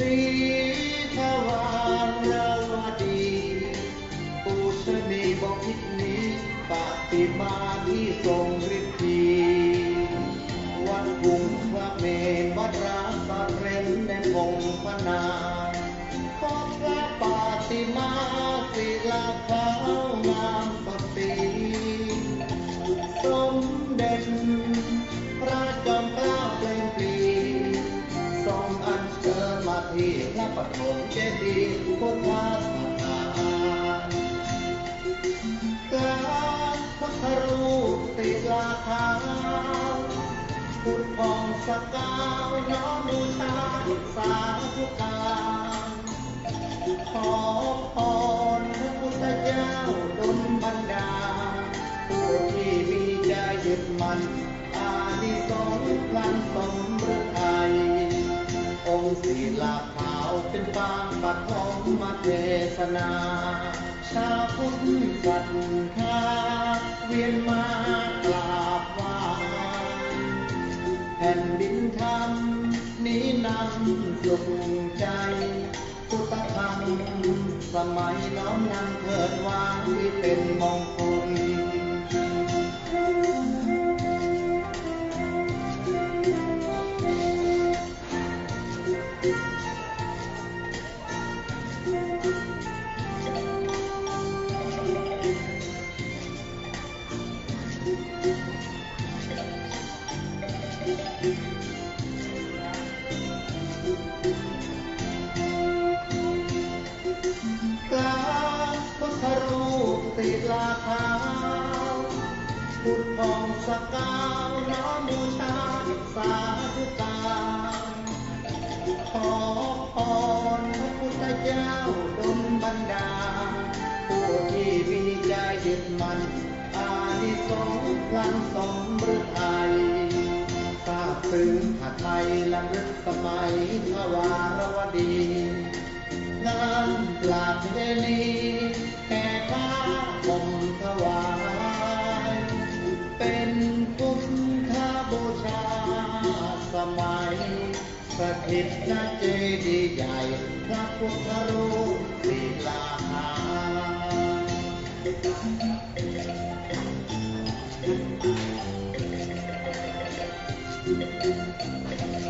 สีทวาราวดีปูชนีบอกทิศนี้ปฏิมาที่ทรงฤทธีวัดกุงพระเมรุวัดราสะเรนในพงพนาขอพระปฏิมาศิลาขาวงามสด ที่พระปฐมเจดีย์พุทธสถานกราบพระรูปติลาขาวพุทธพองสกาวน้อมบูชาสาธุการขอพรพระพุทธเจ้าดลบันดาลผู้ที่มีใจยึดมั่นอานิสงส์พลันสมฤทัยองค์ศีลา เป็นปางปัดทองมาเทศนา ชาวพุทธศรัทธาเวียนมากราบไหว้แผ่นดินธรรมนี้นำสุขใจพุทธธรรมสมัยน้อมนำเถิดวางที่เป็นมงคล รูปศิลาขาวพุทธพองสกาวน้อมบูชาสาธุการขอพรพระพุทธเจ้าดลบันดาลผู้ที่มีใจยึดมั่นอานิสงส์พลันสมฤทัยทราบซึ้งหัดไทยลำลึกสมัยทวารวดีงานปราบเจนี บูชาสมัยสถิตณเจดีย์ใหญ่ พระพุทธรูปศิลาคาว่า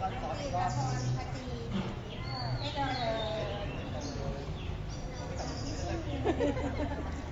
แล้วเดี๋ยวเราก็สอนอีกรอบพรพตรีให้เจัน